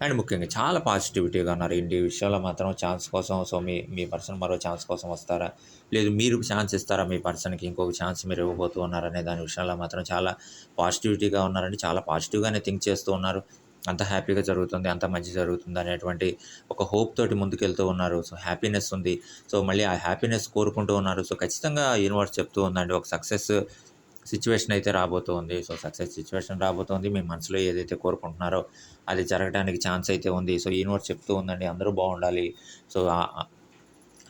అండ్ ముఖ్యంగా చాలా పాజిటివిటీగా ఉన్నారు. ఇంటి విషయంలో మాత్రం ఛాన్స్ కోసం సో మీ మీ పర్సన్ మరో ఛాన్స్ కోసం వస్తారా? లేదు మీరు ఛాన్స్ ఇస్తారా మీ పర్సన్కి? ఇంకొక ఛాన్స్ మీరు ఇవ్వబోతూ ఉన్నారనే దాని విషయంలో మాత్రం చాలా పాజిటివిటీగా ఉన్నారండి. చాలా పాజిటివ్గానే థింక్ చేస్తూ ఉన్నారు. అంత హ్యాపీగా జరుగుతుంది అంత మంచి జరుగుతుంది అనేటువంటి ఒక హోప్ తోటి ముందుకెళ్తూ ఉన్నారు. సో హ్యాపీనెస్ ఉంది. సో మళ్ళీ ఆ హ్యాపీనెస్ కోరుకుంటూ ఉన్నారు. సో ఖచ్చితంగా యూనివర్స్ చెప్తూ ఉందండి. ఒక సక్సెస్ సిచ్యువేషన్ అయితే రాబోతోంది. సో సక్సెస్ సిచ్యువేషన్ రాబోతోంది. మీ మనసులో ఏదైతే కోరుకుంటున్నారో అది జరగడానికి ఛాన్స్ అయితే ఉంది. సో యూనివర్స్ చెప్తూ ఉందండి. అందరూ బాగుండాలి. సో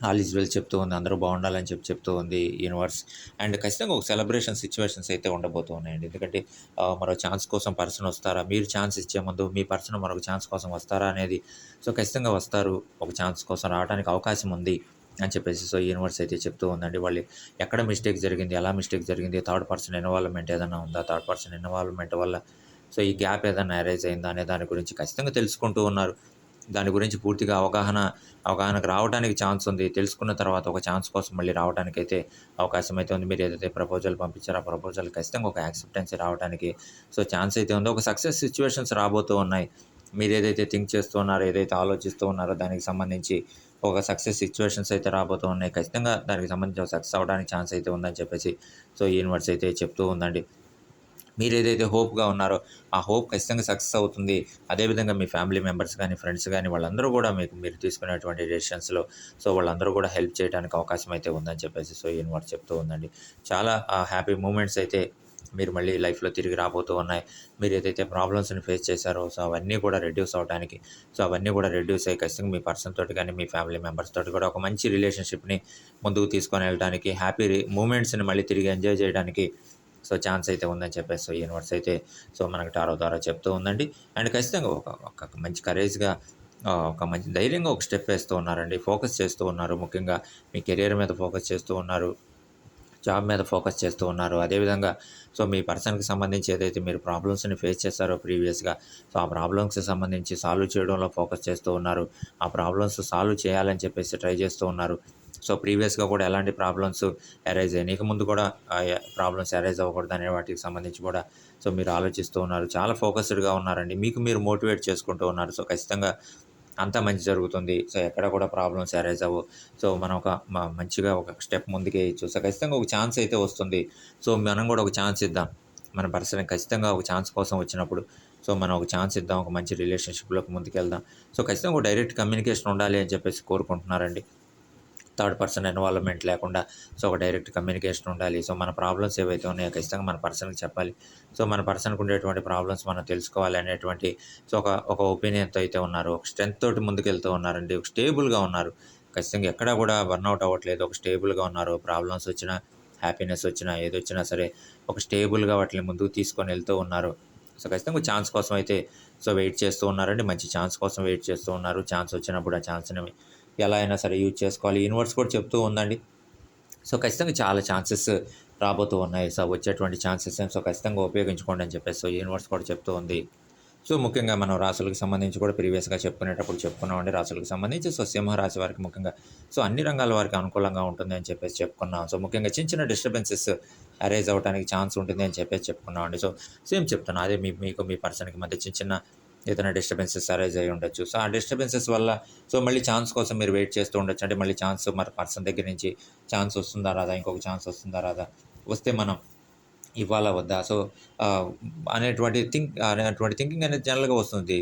ఆల్ ఈజ్ వెల్ చెప్తూ ఉంది. అందరూ బాగుండాలని చెప్పి చెప్తూ ఉంది యూనివర్స్. అండ్ ఖచ్చితంగా ఒక సెలబ్రేషన్ సిచ్యువేషన్స్ అయితే ఉండబోతున్నాయండి. ఎందుకంటే మరో ఛాన్స్ కోసం పర్సన్ వస్తారా? మీరు ఛాన్స్ ఇచ్చే ముందు మీ పర్సన్ మరొక ఛాన్స్ కోసం వస్తారా అనేది? సో ఖచ్చితంగా వస్తారు. ఒక ఛాన్స్ కోసం రావడానికి అవకాశం ఉంది. అని చెప్పేసి సో యూనివర్స్ అయితే చెప్తూ ఉందండి. వాళ్ళు ఎక్కడ మిస్టేక్ జరిగింది ఎలా మిస్టేక్ జరిగింది థర్డ్ పర్సన్ ఇన్వాల్వ్మెంట్ ఏదైనా ఉందా? థర్డ్ పర్సన్ ఇన్వాల్వ్మెంట్ వల్ల సో ఈ గ్యాప్ ఏదైనా అరేజ్ అయిందా అనే దాని గురించి ఖచ్చితంగా తెలుసుకుంటూ ఉన్నారు. దాని గురించి పూర్తిగా అవగాహన అవగాహనకు రావడానికి ఛాన్స్ ఉంది. తెలుసుకున్న తర్వాత ఒక ఛాన్స్ కోసం మళ్ళీ రావడానికి అయితే అవకాశం అయితే ఉంది. మీరు ఏదైతే ప్రపోజల్ పంపించారో ఆ ప్రపోజల్ ఖచ్చితంగా ఒక యాక్సెప్టెన్స్ రావడానికి సో ఛాన్స్ అయితే ఉందో. ఒక సక్సెస్ సిచ్యువేషన్స్ రాబోతూ ఉన్నాయి. మీరు ఏదైతే థింక్ చేస్తూ ఉన్నారో ఏదైతే ఆలోచిస్తూ ఉన్నారో దానికి సంబంధించి ఒక సక్సెస్ సిచ్యువేషన్స్ అయితే రాబోతూ ఉన్నాయి. ఖచ్చితంగా దానికి సంబంధించి సక్సెస్ అవ్వడానికి ఛాన్స్ అయితే ఉందని చెప్పేసి సో యూనివర్స్ అయితే చెప్తూ ఉందండి. మీరు ఏదైతే హోప్గా ఉన్నారో ఆ హోప్ ఖచ్చితంగా సక్సెస్ అవుతుంది. అదేవిధంగా మీ ఫ్యామిలీ మెంబర్స్ కానీ ఫ్రెండ్స్ కానీ వాళ్ళందరూ కూడా మీకు మీరు తీసుకునేటువంటి డెసిషన్స్లో సో వాళ్ళందరూ కూడా హెల్ప్ చేయడానికి అవకాశం అయితే ఉందని చెప్పేసి సో యూనివర్స్ చెప్తూ ఉందండి. చాలా హ్యాపీ మూమెంట్స్ అయితే మీరు మళ్ళీ లైఫ్లో తిరిగి రాబోతూ ఉన్నాయి. మీరు ఏదైతే ప్రాబ్లమ్స్ని ఫేస్ చేశారో సో అవన్నీ కూడా రెడ్యూస్ అవడానికి సో అవన్నీ కూడా రెడ్యూస్ అయ్యి ఖచ్చితంగా మీ పర్సన్ తోటి కానీ మీ ఫ్యామిలీ మెంబర్స్ తోటి కూడా ఒక మంచి రిలేషన్షిప్ని ముందుకు తీసుకొని వెళ్ళడానికి హ్యాపీ మూమెంట్స్ని మళ్ళీ తిరిగి ఎంజాయ్ చేయడానికి సో ఛాన్స్ అయితే ఉందని చెప్పేసి సో యూనివర్స్ అయితే సో మనకి టారో ద్వారా చెప్తూ ఉందండి. అండ్ ఖచ్చితంగా ఒక ఒక మంచి కరేజ్గా ఒక మంచి ధైర్యంగా ఒక స్టెప్ వేస్తూ ఉన్నారండి. ఫోకస్ చేస్తూ ఉన్నారు ముఖ్యంగా. మీ కెరియర్ మీద ఫోకస్ చేస్తూ ఉన్నారు. జాబ్ మీద ఫోకస్ చేస్తూ ఉన్నారు. అదేవిధంగా సో మీ పర్సన్కి సంబంధించి ఏదైతే మీరు ప్రాబ్లమ్స్ని ఫేస్ చేస్తారో ప్రీవియస్గా సో ఆ ప్రాబ్లమ్స్కి సంబంధించి సాల్వ్ చేయడంలో ఫోకస్ చేస్తూ ఉన్నారు. ఆ ప్రాబ్లమ్స్ సాల్వ్ చేయాలని చెప్పేసి ట్రై చేస్తూ ఉన్నారు. సో ప్రీవియస్గా కూడా ఎలాంటి ప్రాబ్లమ్స్ అరైజ్ అయ్యాయి ఇక ముందు కూడా ప్రాబ్లమ్స్ అరైజ్ అవ్వకూడదు అనే వాటికి సంబంధించి కూడా సో మీరు ఆలోచిస్తూ ఉన్నారు. చాలా ఫోకస్డ్గా ఉన్నారండి. మీకు మీరు మోటివేట్ చేసుకుంటూ ఉన్నారు. సో ఖచ్చితంగా అంతా మంచి జరుగుతుంది. సో ఎక్కడ కూడా ప్రాబ్లమ్స్ అరైజ్ అవ్వు. సో మనం ఒక మంచిగా ఒక స్టెప్ ముందుకు వేయచ్చు సో ఖచ్చితంగా ఒక ఛాన్స్ అయితే వస్తుంది. సో మనం కూడా ఒక ఛాన్స్ ఇద్దాం. మన పర్సన్ ఖచ్చితంగా ఒక ఛాన్స్ కోసం వచ్చినప్పుడు. సో మనం ఒక ఛాన్స్ ఇద్దాం. ఒక మంచి రిలేషన్షిప్లోకి ముందుకెళ్దాం. సో ఖచ్చితంగా ఒక డైరెక్ట్ కమ్యూనికేషన్ ఉండాలి అని చెప్పేసి కోరుకుంటున్నారండి. థర్డ్ పర్సన్ ఇన్వాల్వ్మెంట్ లేకుండా సో ఒక డైరెక్ట్ కమ్యూనికేషన్ ఉండాలి. సో మన ప్రాబ్లమ్స్ ఏవైతే ఉన్నాయో ఖచ్చితంగా మన పర్సన్కి చెప్పాలి. సో మన పర్సన్కి ఉండేటువంటి ప్రాబ్లమ్స్ మనం తెలుసుకోవాలి అనేటువంటి సో ఒక ఒక ఒపీనియన్తో అయితే ఉన్నారు. ఒక స్ట్రెంత్ తోటి ముందుకెళ్తూ ఉన్నారండి. ఒక స్టేబుల్గా ఉన్నారు. ఖచ్చితంగా ఎక్కడా కూడా బర్న్అవుట్ అవ్వట్లేదు. ఒక స్టేబుల్గా ఉన్నారు. ప్రాబ్లమ్స్ వచ్చినా హ్యాపీనెస్ వచ్చినా ఏది వచ్చినా సరే ఒక స్టేబుల్గా వాటిని ముందుకు తీసుకొని వెళ్తూ ఉన్నారు. సో ఖచ్చితంగా ఛాన్స్ కోసం అయితే సో వెయిట్ చేస్తూ ఉన్నారండి. మంచి ఛాన్స్ కోసం వెయిట్ చేస్తూ ఉన్నారు. ఛాన్స్ వచ్చినప్పుడు ఆ ఛాన్స్ని ఎలా అయినా సరే యూజ్ చేసుకోవాలి. యూనివర్స్ కూడా చెప్తూ ఉందండి. సో ఖచ్చితంగా చాలా ఛాన్సెస్ రాబోతూ ఉన్నాయి. సో వచ్చేటువంటి ఛాన్సెస్ సో ఖచ్చితంగా ఉపయోగించుకోండి అని చెప్పేసి సో యూనివర్స్ కూడా చెప్తూ ఉంది. సో ముఖ్యంగా మనం రాసులకు సంబంధించి కూడా ప్రీవియస్గా చెప్పుకునేటప్పుడు చెప్పుకున్నామండి రాసులకు సంబంధించి సో సింహరాశి వారికి ముఖ్యంగా సో అన్ని రంగాల వారికి అనుకూలంగా ఉంటుంది అని చెప్పేసి చెప్పుకున్నాం. సో ముఖ్యంగా చిన్న చిన్న డిస్టర్బెన్సెస్ అరేజ్ అవ్వడానికి ఛాన్స్ ఉంటుంది అని చెప్పేసి చెప్పుకున్నామండి సో సేమ్ చెప్తాను అదే మీ మీకు మీ పర్సన్కి మధ్య చిన్న చిన్న ఏదైనా డిస్టర్బెన్సెస్ అరైజ్ అయి ఉండొచ్చు. సో ఆ డిస్టర్బెన్సెస్ వల్ల సో మళ్ళీ ఛాన్స్ కోసం మీరు వెయిట్ చేస్తూ ఉండొచ్చు. అంటే మళ్ళీ ఛాన్స్ మరి పర్సన్ దగ్గర నుంచి ఛాన్స్ వస్తుందా రాదా? ఇంకొక ఛాన్స్ వస్తుందా రాదా? వస్తే మనం ఇవ్వాలా వద్దా? సో అనేటువంటి థింక్ అనేటువంటి థింకింగ్ అనేది జనరల్గా వస్తుంది.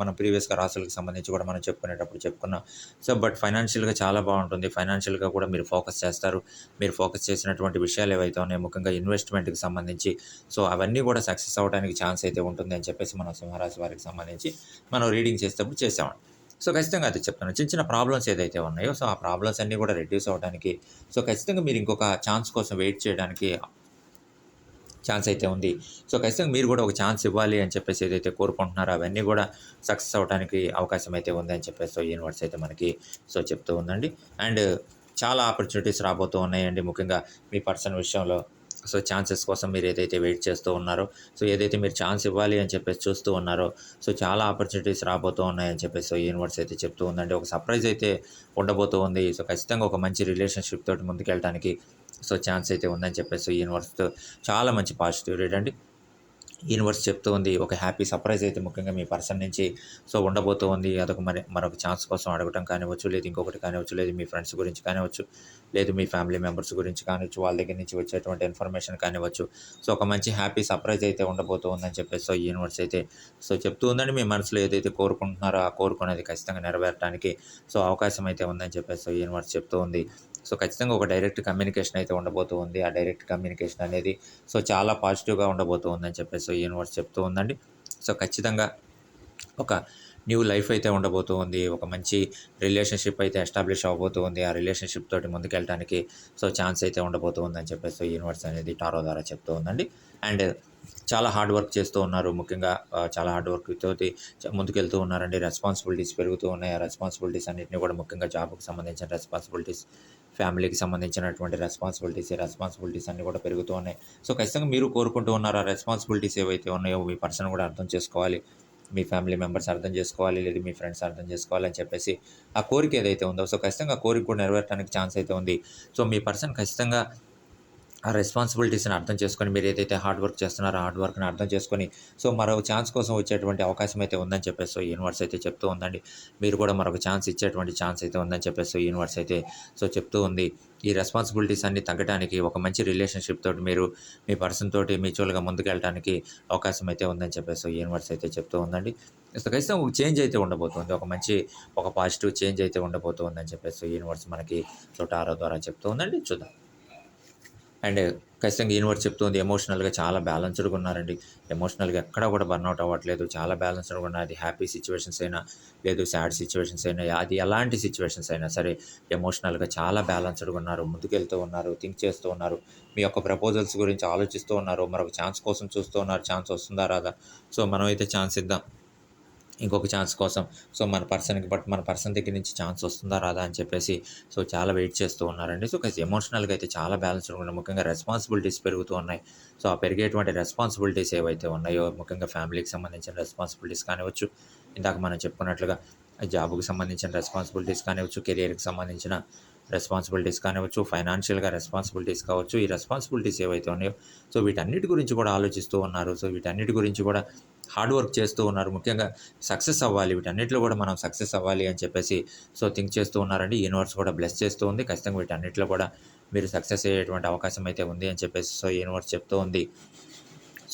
మనం ప్రీవియస్గా రాసులకు సంబంధించి కూడా మనం చెప్పుకునేటప్పుడు చెప్పుకున్నాం. సో బట్ ఫైనాన్షియల్గా చాలా బాగుంటుంది. ఫైనాన్షియల్గా కూడా మీరు ఫోకస్ చేస్తారు. మీరు ఫోకస్ చేసినటువంటి విషయాలు ఏవైతే ఉన్నాయో ముఖ్యంగా ఇన్వెస్ట్మెంట్కి సంబంధించి సో అవన్నీ కూడా సక్సెస్ అవ్వడానికి ఛాన్స్ అయితే ఉంటుంది అని చెప్పేసి మనం సింహరాశి వారికి సంబంధించి మనం రీడింగ్ చేసేటప్పుడు చేసామండి సో ఖచ్చితంగా అది చెప్తాను. చిన్న చిన్న ప్రాబ్లమ్స్ ఏదైతే ఉన్నాయో సో ఆ ప్రాబ్లమ్స్ అన్నీ కూడా రెడ్యూస్ అవ్వడానికి సో ఖచ్చితంగా మీరు ఇంకొక ఛాన్స్ కోసం వెయిట్ చేయడానికి ఛాన్స్ అయితే ఉంది. సో ఖచ్చితంగా మీరు కూడా ఒక ఛాన్స్ ఇవ్వాలి అని చెప్పేసి ఏదైతే కోరుకుంటున్నారో అవన్నీ కూడా సక్సెస్ అవడానికి అవకాశం అయితే ఉంది అని చెప్పేసి సో యూనివర్స్ అయితే మనకి సో చెప్తూ ఉందండి. అండ్ చాలా ఆపర్చునిటీస్ రాబోతూ ఉన్నాయండి. ముఖ్యంగా మీ పర్సన్ విషయంలో సో ఛాన్సెస్ కోసం మీరు ఏదైతే వెయిట్ చేస్తూ ఉన్నారో సో ఏదైతే మీరు ఛాన్స్ ఇవ్వాలి అని చెప్పేసి చూస్తూ ఉన్నారో సో చాలా ఆపర్చునిటీస్ రాబోతూ ఉన్నాయని చెప్పేసి సో యూనివర్స్ అయితే చెప్తూ ఉందండి. ఒక సర్ప్రైజ్ అయితే ఉండబోతూ ఉంది. సో ఖచ్చితంగా ఒక మంచి రిలేషన్షిప్ తోటి ముందుకెళ్ళడానికి సో ఛాన్స్ అయితే ఉందని చెప్పేసి యూనివర్స్తో చాలా మంచి పాజిటివ్ రేట్ అండి. యూనివర్స్ చెప్తూ ఉంది ఒక హ్యాపీ సర్ప్రైజ్ అయితే ముఖ్యంగా మీ పర్సన్ నుంచి సో ఉండబోతూ ఉంది. అదొక మరి మరొక ఛాన్స్ కోసం అడగటం కానివ్వచ్చు లేదు ఇంకొకటి కానివ్వచ్చు లేదు మీ ఫ్రెండ్స్ గురించి కానివ్వచ్చు లేదు మీ ఫ్యామిలీ మెంబర్స్ గురించి కానివచ్చు వాళ్ళ దగ్గర నుంచి వచ్చేటువంటి ఇన్ఫర్మేషన్ కానివ్వచ్చు. సో ఒక మంచి హ్యాపీ సర్ప్రైజ్ అయితే ఉండబోతూ ఉందని చెప్పేసి సో యూనివర్స్ అయితే సో చెప్తూ ఉందండి. మీ మనసులో ఏదైతే కోరుకుంటున్నారో ఆ కోరుకునేది ఖచ్చితంగా నెరవేరడానికి సో అవకాశం అయితే ఉందని చెప్పేసి సో యూనివర్స్ చెప్తూ ఉంది. సో ఖచ్చితంగా ఒక డైరెక్ట్ కమ్యూనికేషన్ అయితే ఉండబోతూ ఉంది. ఆ డైరెక్ట్ కమ్యూనికేషన్ అనేది సో చాలా పాజిటివ్గా ఉండబోతూ ఉందని చెప్పేసి సో యూనివర్స్ చెప్తూ ఉందండి. సో ఖచ్చితంగా ఒక న్యూ లైఫ్ అయితే ఉండబోతూ ఉంది. ఒక మంచి రిలేషన్షిప్ అయితే ఎస్టాబ్లిష్ అవ్వబోతూ ఉంది. ఆ రిలేషన్షిప్ తోటి ముందుకెళ్ళడానికి సో ఛాన్స్ అయితే ఉండబోతూ అని చెప్పేసి యూనివర్స్ అనేది టారో ద్వారా చెప్తూ ఉందండి. అండ్ చాలా హార్డ్ వర్క్ చేస్తూ ఉన్నారు. ముఖ్యంగా చాలా హార్డ్ వర్క్ తోటి ముందుకెళ్తూ ఉన్నారండి. రెస్పాన్సిబిలిటీస్ పెరుగుతూ ఉన్నాయి. ఆ రెస్పాన్సిబిలిటీస్ అన్నింటినీ కూడా ముఖ్యంగా జాబ్కి సంబంధించిన రెస్పాన్సిబిలిటీస్ ఫ్యామిలీకి సంబంధించినటువంటి రెస్పాన్సిబిలిటీస్ రెస్పాన్సిబిలిటీస్ అన్నీ కూడా పెరుగుతూ ఉన్నాయి. సో ఖచ్చితంగా మీరు కోరుకుంటూ ఉన్నారు. ఆ రెస్పాన్సిబిలిటీస్ ఏవైతే ఉన్నాయో మీ పర్సన్ కూడా అర్థం చేసుకోవాలి. మీ ఫ్యామిలీ మెంబర్స్ అర్థం చేసుకోవాలి లేదా మీ ఫ్రెండ్స్ అర్థం చేసుకోవాలి అని చెప్పేసి ఆ కోరిక ఏదైతే ఉందో సో ఖచ్చితంగా కోరిక కూడా నెరవేరడానికి ఛాన్స్ అయితే ఉంది. సో మీ పర్సన్ ఖచ్చితంగా ఆ రెస్పాన్సిబిలిటీస్ని అర్థం చేసుకొని మీరు ఏదైతే హార్డ్ వర్క్ చేస్తున్నారో హార్డ్ వర్క్ని అర్థం చేసుకొని సో మరో ఛాన్స్ కోసం వచ్చేటువంటి అవకాశం అయితే ఉందని చెప్పేసి సో యూనివర్స్ అయితే చెప్తూ ఉందండి. మీరు కూడా మరొక ఛాన్స్ ఇచ్చేటువంటి ఛాన్స్ అయితే ఉందని చెప్పేసి సో యూనివర్స్ అయితే సో చెప్తూ ఉంది. ఈ రెస్పాన్సిబిలిటీస్ అన్ని తగ్గడానికి ఒక మంచి రిలేషన్షిప్ తోటి మీరు మీ పర్సన్ తోటి మ్యూచువల్గా ముందుకెళ్ళడానికి అవకాశం అయితే ఉందని చెప్పేసి సో యూనివర్స్ అయితే చెప్తూ ఉందండి. సో ఖచ్చితంగా ఒక చేంజ్ అయితే ఉండబోతుంది. ఒక మంచి ఒక పాజిటివ్ చేంజ్ అయితే ఉండబోతుందని చెప్పేసి యూనివర్స్ మనకి సో టారో ద్వారా చెప్తూ ఉందండి. చూద్దాం. అండ్ ఖచ్చితంగా యూనివర్స్ చెప్తుంది ఎమోషనల్గా చాలా బ్యాలెన్స్డ్గా ఉన్నారండి. ఎమోషనల్గా ఎక్కడ కూడా బర్న్అవుట్ అవ్వట్లేదు. చాలా బ్యాలెన్స్డ్గా ఉన్నారు అది హ్యాపీ సిచ్యువేషన్స్ అయినా లేదు సాడ్ సిచ్యువేషన్స్ అయినా అది ఎలాంటి సిచ్యువేషన్స్ అయినా సరే ఎమోషనల్గా చాలా బ్యాలెన్స్డ్గా ఉన్నారు. ముందుకెళ్తూ ఉన్నారు థింక్ చేస్తూ ఉన్నారు. మీ యొక్క ప్రపోజల్స్ గురించి ఆలోచిస్తూ ఉన్నారు. మరొక ఛాన్స్ కోసం చూస్తూ ఉన్నారు. ఛాన్స్ వస్తుందా రాదా? సో మనం అయితే ఛాన్స్ ఇద్దాం. ఇంకొక ఛాన్స్ కోసం. సో మన పర్సన్కి బట్ మన పర్సన్ దగ్గర నుంచి ఛాన్స్ వస్తుందా రాదా అని చెప్పేసి సో చాలా వెయిట్ చేస్తూ ఉన్నారండి. సో కొంచెం ఎమోషనల్గా అయితే చాలా బ్యాలెన్స్ ఉంటుంది ముఖ్యంగా రెస్పాన్సిబిలిటీస్ పెరుగుతూ ఉన్నాయి. సో ఆ పెరిగేటువంటి రెస్పాన్సిబిలిటీస్ ఏవైతే ఉన్నాయో ముఖ్యంగా ఫ్యామిలీకి సంబంధించిన రెస్పాన్సిబిలిటీస్ కానివచ్చు ఇందాక మనం చెప్పుకున్నట్లుగా జాబ్కి సంబంధించిన రెస్పాన్సిబిలిటీస్ కానివచ్చు కెరియర్కి సంబంధించిన రెస్పాన్సిబిలిటీస్ కానివచ్చు ఫైనాన్షియల్గా రెస్పాన్సిబిలిటీస్ కావచ్చు ఈ రెస్పాన్సిబిలిటీస్ ఏవైతే ఉన్నాయో సో వీటన్నిటి గురించి కూడా ఆలోచిస్తూ ఉన్నారు. సో వీటన్నిటి గురించి కూడా హార్డ్ వర్క్ చేస్తూ ఉన్నారు. ముఖ్యంగా సక్సెస్ అవ్వాలి. వీటన్నిటిలో కూడా మనం సక్సెస్ అవ్వాలి అని చెప్పేసి సో థింక్ చేస్తూ ఉన్నారండి. యూనివర్స్ కూడా బ్లెస్ చేస్తూ ఉంది. ఖచ్చితంగా వీటన్నిటిలో కూడా మీరు సక్సెస్ అయ్యేటువంటి అవకాశం అయితే ఉంది అని చెప్పేసి సో యూనివర్స్ చెప్తూ ఉంది.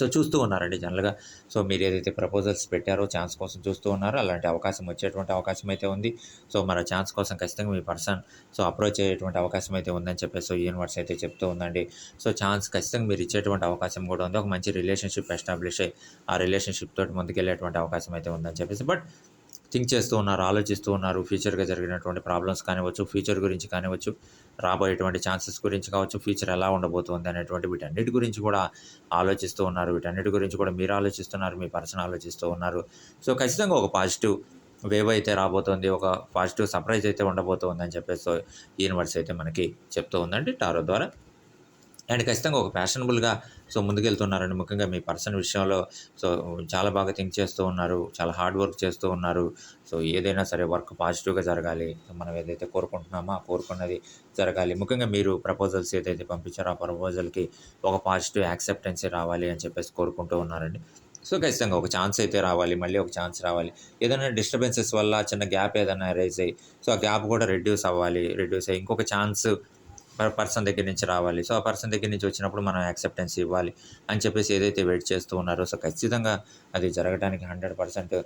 సో చూస్తూ ఉన్నారండి జనరల్గా. సో మీరు ఏదైతే ప్రపోజల్స్ పెట్టారో ఛాన్స్ కోసం చూస్తూ ఉన్నారో. అలాంటి అవకాశం వచ్చేటువంటి అవకాశం అయితే ఉంది. సో మన ఛాన్స్ కోసం ఖచ్చితంగా మీ పర్సన్ సో అప్రోచ్ అయ్యేటువంటి అవకాశం అయితే ఉందని చెప్పేసి సో యూనివర్స్ అయితే చెప్తూ ఉందండి. సో ఛాన్స్ ఖచ్చితంగా మీరు ఇచ్చేటువంటి అవకాశం కూడా ఉంది. ఒక మంచి రిలేషన్షిప్ ఎస్టాబ్లిష్ అయ్యి ఆ రిలేషన్షిప్ తోటి ముందుకెళ్ళేటువంటి అవకాశం అయితే ఉందని చెప్పేసి. బట్ థింక్ చేస్తూ ఉన్నారు ఆలోచిస్తూ ఉన్నారు. ఫ్యూచర్గా జరిగినటువంటి ప్రాబ్లమ్స్ కానివచ్చు ఫ్యూచర్ గురించి కానివచ్చు రాబోయేటువంటి ఛాన్సెస్ గురించి కావచ్చు ఫ్యూచర్ ఎలా ఉండబోతుంది అనేటువంటి వీటన్నిటి గురించి కూడా ఆలోచిస్తూ ఉన్నారు. వీటన్నిటి గురించి కూడా మీరు ఆలోచిస్తున్నారు మీ పర్సన్ ఆలోచిస్తూ ఉన్నారు. సో ఖచ్చితంగా ఒక పాజిటివ్ వేవ్ అయితే రాబోతుంది ఒక పాజిటివ్ సర్ప్రైజ్ అయితే ఉండబోతుంది అని చెప్పేసి యూనివర్స్ అయితే మనకి చెప్తూ ఉందండి టారో ద్వారా. అండ్ ఖచ్చితంగా ఒక ఫ్యాషనబుల్గా సో ముందుకెళ్తున్నారండి. ముఖ్యంగా మీ పర్సన్ విషయంలో సో చాలా బాగా థింక్ చేస్తూ ఉన్నారు. చాలా హార్డ్ వర్క్ చేస్తూ ఉన్నారు. సో ఏదైనా సరే వర్క్ పాజిటివ్గా జరగాలి. మనం ఏదైతే కోరుకుంటున్నామో ఆ కోరుకున్నది జరగాలి. ముఖ్యంగా మీరు ప్రపోజల్స్ ఏదైతే పంపించారో ఆ ప్రపోజల్కి ఒక పాజిటివ్ యాక్సెప్టెన్సీ రావాలి అని చెప్పేసి కోరుకుంటూ ఉన్నారండి. సో ఖచ్చితంగా ఒక ఛాన్స్ అయితే రావాలి. మళ్ళీ ఒక ఛాన్స్ రావాలి. ఏదైనా డిస్టర్బెన్సెస్ వల్ల చిన్న గ్యాప్ ఏదైనా రైజ్ అయ్యి సో ఆ గ్యాప్ కూడా రెడ్యూస్ అవ్వాలి. రెడ్యూస్ అయ్యి ఇంకొక ఛాన్స్ పర్సన్ దగ్గర నుంచి రావాలి. సో ఆ పర్సన్ దగ్గర నుంచి వచ్చినప్పుడు మనం యాక్సెప్టెన్స్ ఇవ్వాలి అని చెప్పేసి ఏదైతే వెయిట్ చేస్తూ ఉన్నారో సో ఖచ్చితంగా అది జరగడానికి హండ్రెడ్ పర్సెంట్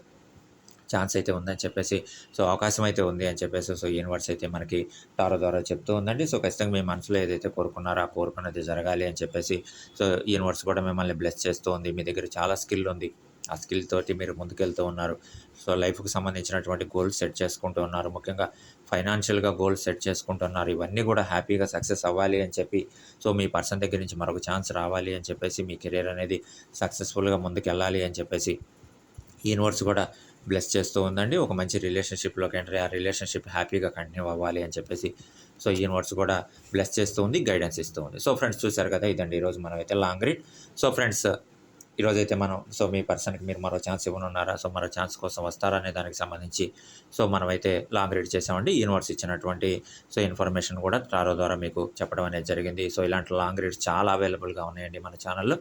ఛాన్స్ అయితే ఉందని చెప్పేసి సో అవకాశం అయితే ఉంది అని చెప్పేసి సో యూనివర్స్ అయితే మనకి టారో ద్వారా చెప్తూ ఉందండి. సో ఖచ్చితంగా మీ మనసులో ఏదైతే కోరుకున్నారో ఆ కోరుకున్నది జరగాలి అని చెప్పేసి సో యూనివర్స్ కూడా మిమ్మల్ని బ్లెస్ చేస్తూ ఉంది. మీ దగ్గర చాలా స్కిల్ ఉంది. ఆ స్కిల్ తోటి మీరు ముందుకెళ్తూ ఉన్నారు. సో లైఫ్కి సంబంధించినటువంటి గోల్స్ సెట్ చేసుకుంటూ ఉన్నారు. ముఖ్యంగా ఫైనాన్షియల్గా గోల్స్ సెట్ చేసుకుంటున్నారు ఇవన్నీ కూడా హ్యాపీగా సక్సెస్ అవ్వాలి అని చెప్పి సో మీ పర్సన్ దగ్గర నుంచి మరొక ఛాన్స్ రావాలి అని చెప్పేసి మీ కెరీర్ అనేది సక్సెస్ఫుల్గా ముందుకెళ్ళాలి అని చెప్పేసి యూనివర్స్ కూడా బ్లెస్ చేస్తూ ఉందండి. ఒక మంచి రిలేషన్షిప్లోకి ఎంటర్ ఆ రిలేషన్షిప్ హ్యాపీగా కంటిన్యూ అవ్వాలి అని చెప్పేసి సో యూనివర్స్ కూడా బ్లెస్ చేస్తూ ఉంది గైడెన్స్ ఇస్తూ ఉంది. సో ఫ్రెండ్స్ చూశారు కదా ఇదండి ఈరోజు మనం అయితే లాంగ్ రీడ్. సో ఫ్రెండ్స్ ఈరోజైతే మనం సో మీ పర్సన్కి మీరు మరో ఛాన్స్ ఇవ్వనున్నారా? సో మరో ఛాన్స్ కోసం వస్తారా అనే దానికి సంబంధించి సో మనమైతే లాంగ్ రీడ్ చేసామండి. యూనివర్స్ ఇచ్చినటువంటి సో ఇన్ఫర్మేషన్ కూడా టారో ద్వారా మీకు చెప్పడం అనేది జరిగింది. సో ఇలాంటి లాంగ్ రీడ్స్ చాలా అవైలబుల్గా ఉన్నాయండి మన ఛానల్లో.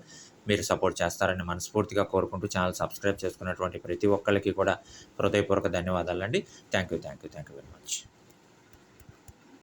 మీరు సపోర్ట్ చేస్తారని మనస్ఫూర్తిగా కోరుకుంటూ ఛానల్ సబ్స్క్రైబ్ చేసుకున్నటువంటి ప్రతి ఒక్కరికి కూడా హృదయపూర్వక ధన్యవాదాలండి. Thank you thank you thank you very much.